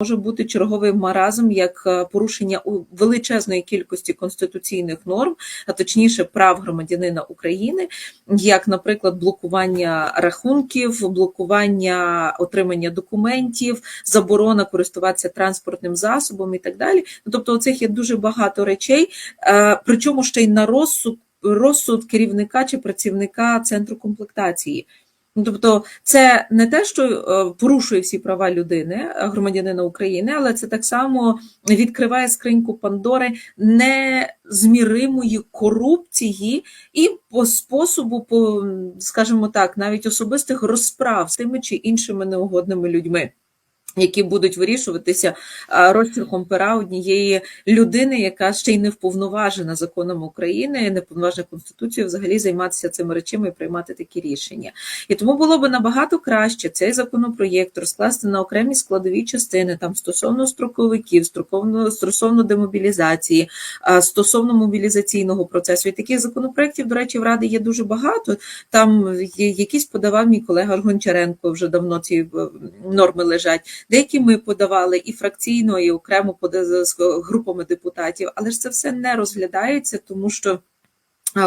може бути черговий маразм як е, порушення у величезної кількості конституційних норм, а точніше прав громадянина України, як, наприклад, блокування рахунків, блокування отримання документів, заборона користуватися транспортним засобом і так далі. Ну, тобто, оцих є дуже багато речей, е, причому ще й на розсуд, розсуд керівника чи працівника центру комплектації. Ну, Тобто, це не те, що е, порушує всі права людини, е, громадянина України, але це так само відкриває скриньку Пандори незміримої корупції і по способу, по, скажімо так, навіть особистих розправ з тими чи іншими неугодними людьми. Які будуть вирішуватися розчерком пера однієї людини, яка ще й не вповноважена законом України, не вповноважена Конституцією, взагалі займатися цими речами і приймати такі рішення. І тому було би набагато краще цей законопроєкт розкласти на окремі складові частини там стосовно строковиків, стосовно, стосовно демобілізації, стосовно мобілізаційного процесу. І таких законопроєктів, до речі, в Раді є дуже багато. Там якісь подавав мій колега Гончаренко, вже давно ці е, норми лежать. Деякі ми подавали і фракційно, і окремо з групами депутатів, але ж це все не розглядається, тому що.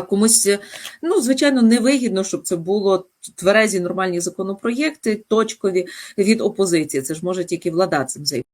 Комусь, ну, звичайно, невигідно, щоб це було тверезі нормальні законопроєкти, точкові від опозиції. Це ж може тільки влада цим займатися.